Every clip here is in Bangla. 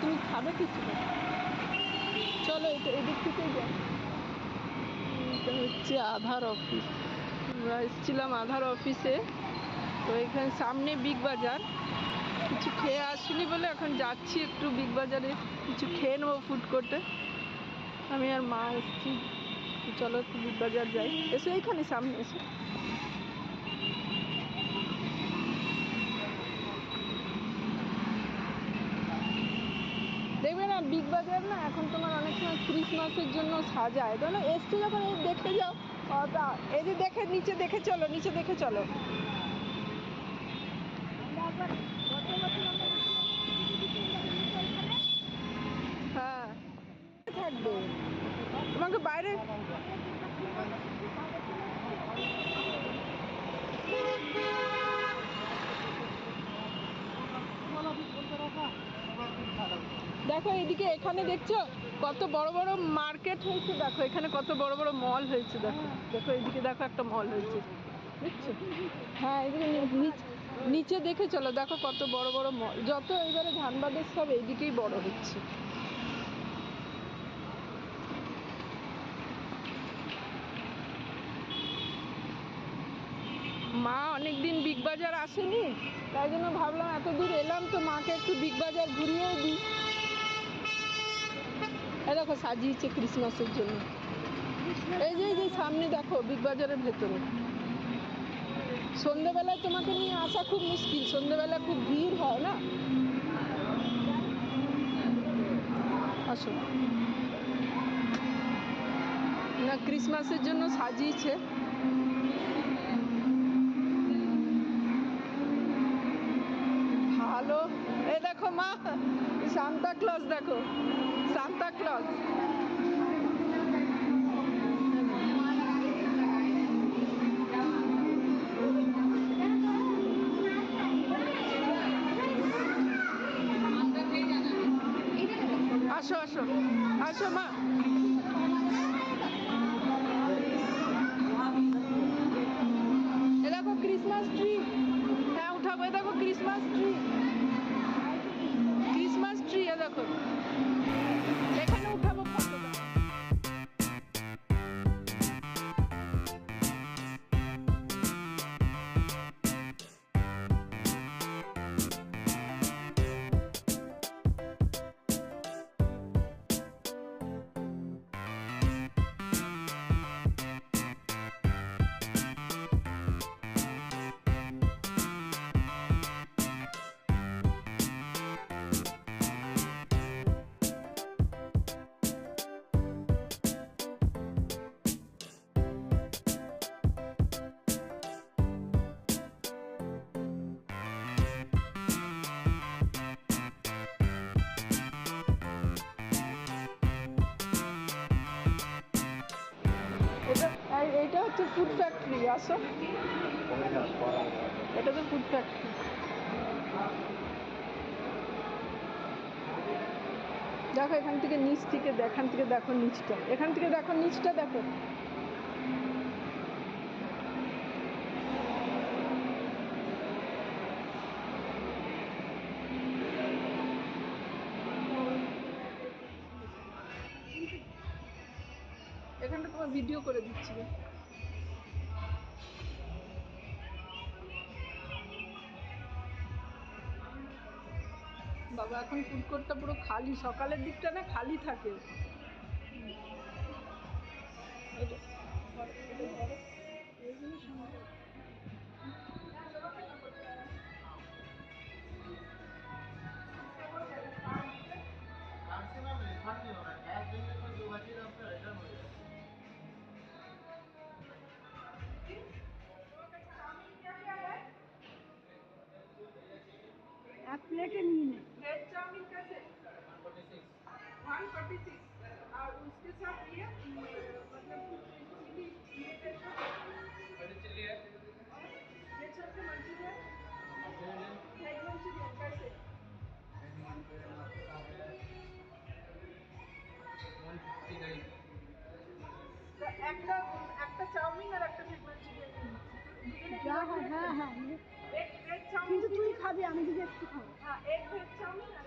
তুমি খাবে কিছু চলো এদিক থেকে যাই। এটা হচ্ছে আধার অফিস। আমরা এসেছিলাম আধার অফিসে। তো এখানে সামনে বিগ বাজার। কিছু খেয়ে আসিনি বলে এখন যাচ্ছি একটু বিগ বাজারে। কিছু খেয়ে নেব ফুড কোর্টে আমি আর মা এসেছি। চলো একটু বিগ বাজার যাই। এসো এখানে সামনে, এসো। বিগ বাজার না এখন তোমার অনেক সময় ক্রিসমাসের জন্য সাজায়। না এসছে যখন, এই দেখতে যাও। তা এই যে দেখে, নিচে দেখে চলো, নিচে দেখে চলো হ্যাঁ থাকবে তোমাকে বাইরে দেখো এদিকে এখানে দেখছ? কত বড় বড় মার্কেট হয়েছে, দেখো। এখানে কত বড় বড় মল হয়েছে, দেখো। দেখো, এদিকে দেখো একটা মল হয়েছে। হ্যাঁ এদিকে নিচে দেখে চলো, দেখো কত বড় বড় মল। যত এবারে ধানবাদের সব এইদিকেই বড় হচ্ছে। মা অনেকদিন বিগ বাজার আসেনি, তাই জন্য ভাবলাম এত দূর এলাম তো মাকে একটু বিগ বাজার ঘুরিয়ে দিই। দেখো সাজিয়েছে ক্রিসমাসের জন্য। এই যে যে, সামনে দেখো বিগ বাজারের ভেতরে। সন্ধেবেলায় তোমাকে নিয়ে আসা খুব মুশকিল, সন্ধেবেলায় খুব ভিড় হয় না? আসো। না ক্রিসমাসের জন্য সাজিয়েছে। ভালো। এই দেখো মা সান্তা ক্লজ দেখো। ক্লজ আসো আসো। আসো, মা। এ দেখো ক্রিসমাস ট্রি হ্যাঁ উঠাবো। এ দেখো ক্রিসমাস ট্রি ক্রিসমাস ট্রি দেখো। এইটা হচ্ছে ফুড ফ্যাক্টরি আসো। এটা তো ফুড ফ্যাক্টরি দেখো, এখান থেকে নিচ থেকে, এখান থেকে দেখো নিচটা। এখান থেকে দেখো নিচটা, দেখো। বাবা, এখন ফুড কোর্টটা পুরো খালি, সকালের দিকটা না খালি থাকে এক প্লেটে ধরো। এইগুলো একটা একটা চাউমিন আর একটা ভেজ মাঞ্চুরিয়ান হ্যাঁ হ্যাঁ হ্যাঁ কিন্তু তুই খাবি আমি যদি একটু খাব। হ্যাঁ এক ভেজ চাউমিন আর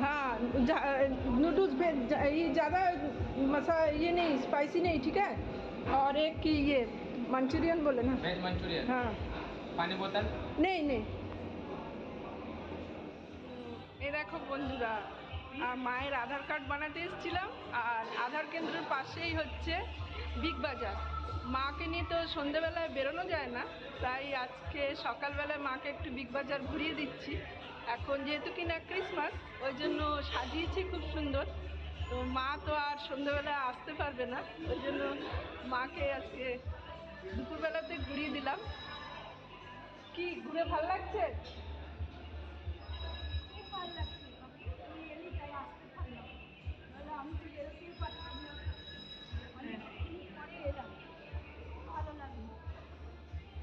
हाँ नूडल्स भेज जा- ये ज़्यादा मसा ये नहीं स्पाइसी नहीं ठीक है और एक की ये मंचूरियन बोले ना भेज मंचूरियन हाँ पानी बोतल নেই নেই এ দেখো বন্ধুরা আর মায়ের আধার কার্ড বানাতে এসেছিলাম আর আধার কেন্দ্রের পাশেই হচ্ছে বিগ বাজার মাকে নিয়ে তো সন্ধেবেলায় বেরোনো যায় না তাই আজকে সকালবেলায় মাকে একটু বিগ বাজার ঘুরিয়ে দিচ্ছি এখন যেহেতু কিনা ক্রিসমাস ওই জন্য সাজিয়েছি খুব সুন্দর। তো মা তো আর সন্ধেবেলায় আসতে পারবে না ওই জন্য মাকে আজকে দুপুরবেলাতে ঘুরিয়ে দিলাম। কি ঘুরে ভালো লাগছে?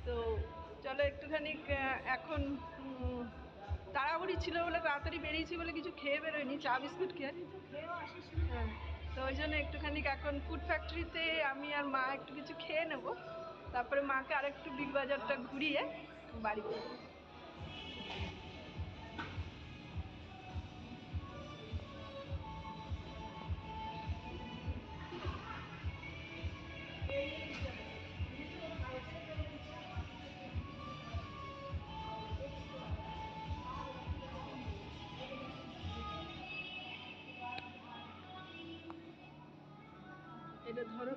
তো চলো একটুখানি এখন তাড়াহুড়ি ছিল বলে তাড়াতাড়ি বেরিয়েছি বলে কিছু খেয়ে বেরোয়নি, চা বিস্কুট খেয়ে। হ্যাঁ তো ওই জন্য একটুখানি এখন ফুড ফ্যাক্টরিতে আমি আর মা একটু কিছু খেয়ে নেব। তারপরে মাকে আরেকটু বিগ বাজারটা ঘুরিয়ে বাড়ি এটা ধরো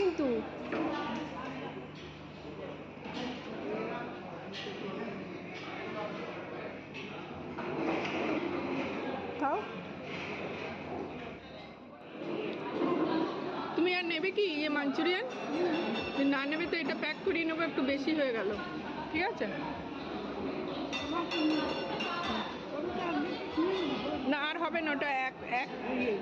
কিন্তু? খাও। তুমি আর নেবে কি ইয়ে মাঞ্চুরিয়ান? না নেবে তো এটা প্যাক করিয়ে নেব, একটু বেশি হয়ে গেল। ঠিক আছে? না, আর হবে না, ওটা এক এক ইয়ে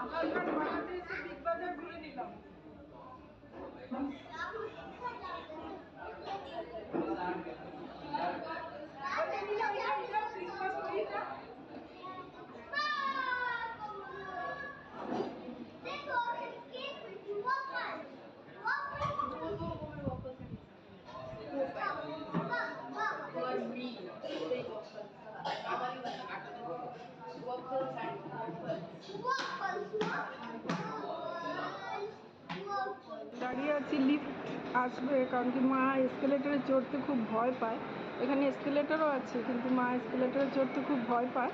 আধার কার্ড বানাতে এসে বিগ বাজার ঘুরে নিলাম ক্রিসমাস ট্রিটা দাঁড়িয়ে আছি লিফট আসবে কারণ কি মা এসকেলেটারে চড়তে খুব ভয় পায়। এখানে এসকেলেটারও আছে কিন্তু মা এসকেলেটারে চড়তে খুব ভয় পায়।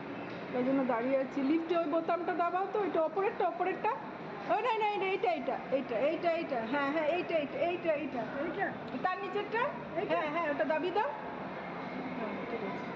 তাই জন্য দাঁড়িয়ে আছি। লিফটে ওই বোতামটা দাবাও তো ওইটা অপরেরটা অপরেরটা ও না না এটা এইটা এইটা এইটা এইটা এইটা হ্যাঁ হ্যাঁ এইটা এইটা এইটা এইটা এইটা। তার নিচেরটা? হ্যাঁ হ্যাঁ ওটা দাবি দাও। হ্যাঁ ঠিক আছে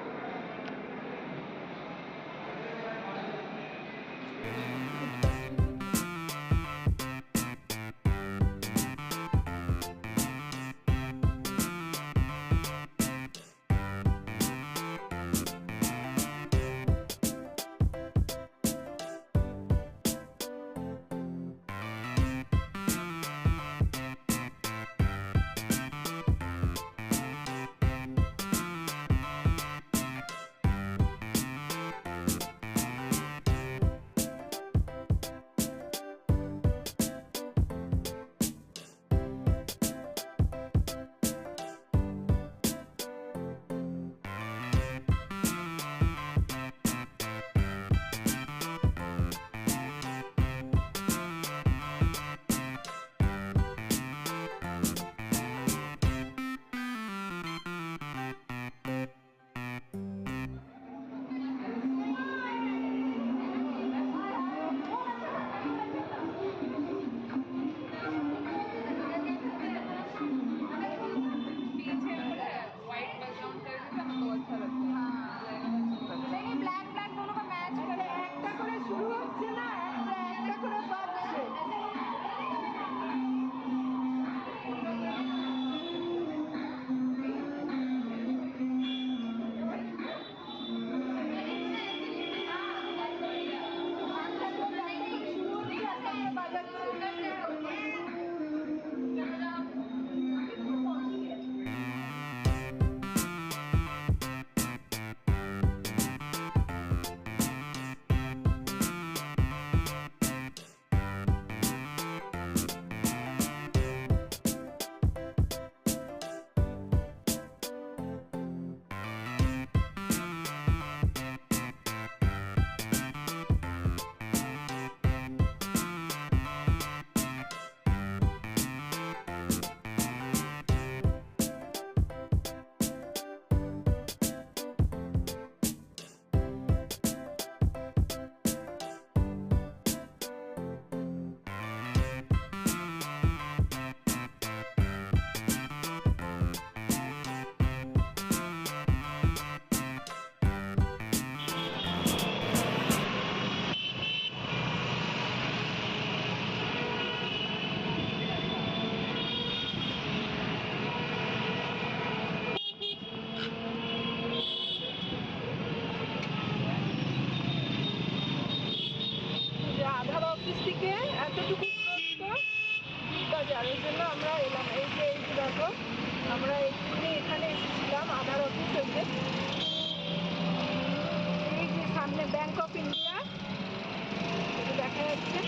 দেখছেন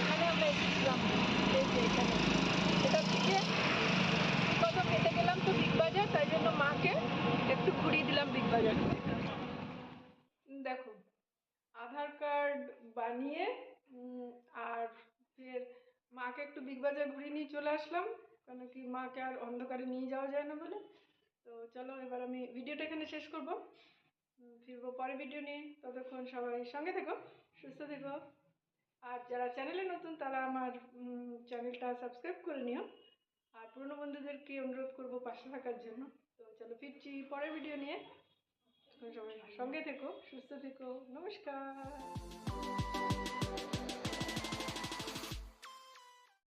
এখানে আমরা এসেছিলাম। এখানে। এটা থেকে কদম হেঁটে গেলাম তো বিগ বাজার, তাই জন্য মাকে একটু ঘুরিয়ে দিলাম বিগ বাজার। দেখো, আধার কার্ড বানিয়ে আর ফের মাকে একটু বিগ বাজার ঘুরিয়ে নিয়ে চলে আসলাম, কেন কি মাকে আর অন্ধকারে নিয়ে যাওয়া যায় না বলে। তো চলো, এবার আমি ভিডিওটা এখানে শেষ করব। ফিরবো পরে ভিডিও নিয়ে। ততক্ষণ সবাই সঙ্গে থেকো, সুস্থ থেকো। আর যারা চ্যানেলে নতুন, তারা আমার চ্যানেলটা সাবস্ক্রাইব করে নিও। আর পুরনো বন্ধুদেরকে অনুরোধ করব পাশে থাকার জন্য। তো চলো ফিরছি পরের ভিডিও নিয়ে। সবাই সঙ্গে থেকো, সুস্থ থেকো। নমস্কার।